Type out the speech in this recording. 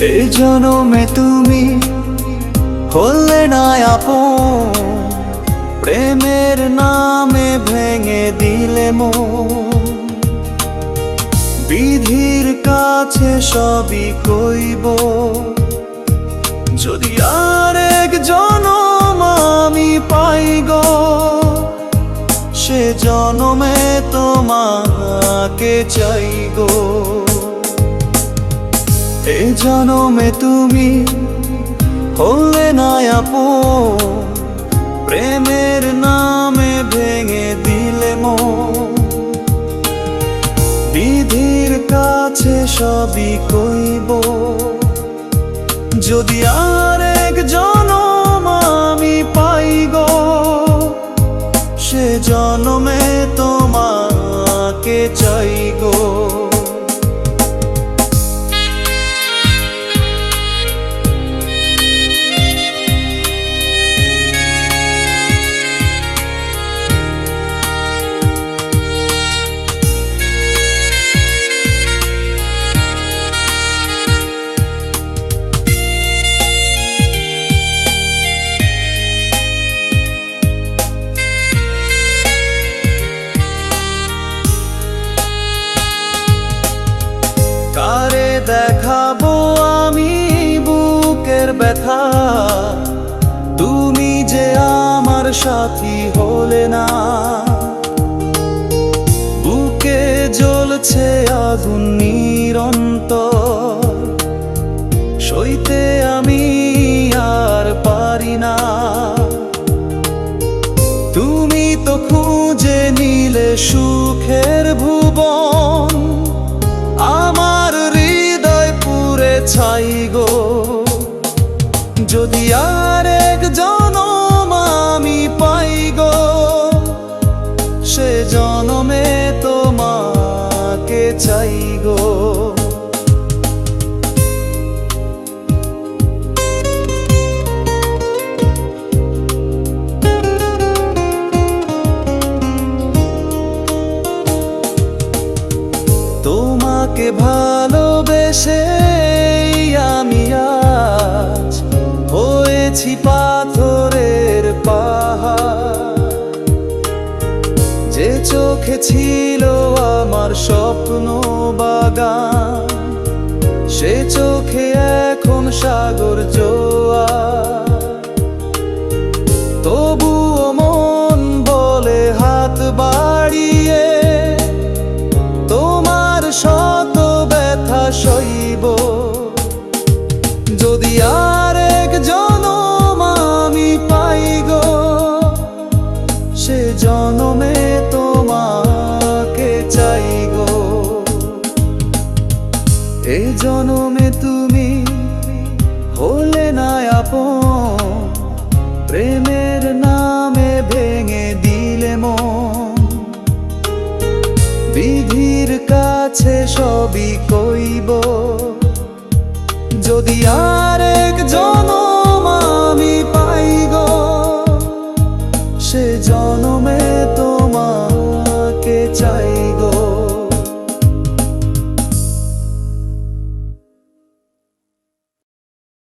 এই জনমে তুমি হলে না আপন। প্রেমের নামে ভেঙে দিলে মন। বিধির কাছে সবই কইব। যদি আর এক জনম আমি পাই গো, সে জনমে তোমাকে চাই গো। এ জনমে তুমি হলে না আপন। প্রেমের নামে ভেঙে দিলে মন। বিধির কাছে সবই কইব। যদি আর এক জনম আমি পাই গো, সে জনমে তোমাকে চাই গো। দেখাবো আমি বুকের ব্যথা। তুমি যে আমার সাথী হলে না। বুকে জ্বলছে আগুন নিরন্তর। সইতে আমি আর পারি না। তুমি তো খুঁজে নিলে সুখের ভুবন। যদি আর এক জনম আমি পাই গো সে জনমে তোমাকে চাই গো। তোমাকে ভালোবেসে হয়েছি পাথরের পাহাড়। যে চোখে ছিল আমার স্বপ্ন বাগান সে চোখে এখন সাগর জোয়ার জনমে তোমাকে চাই গো। এ জনমে তুমি হলে না আপন, প্রেমের নামে ভেঙে দিলে মন। বিধির কাছে সবই কইব, যদি আর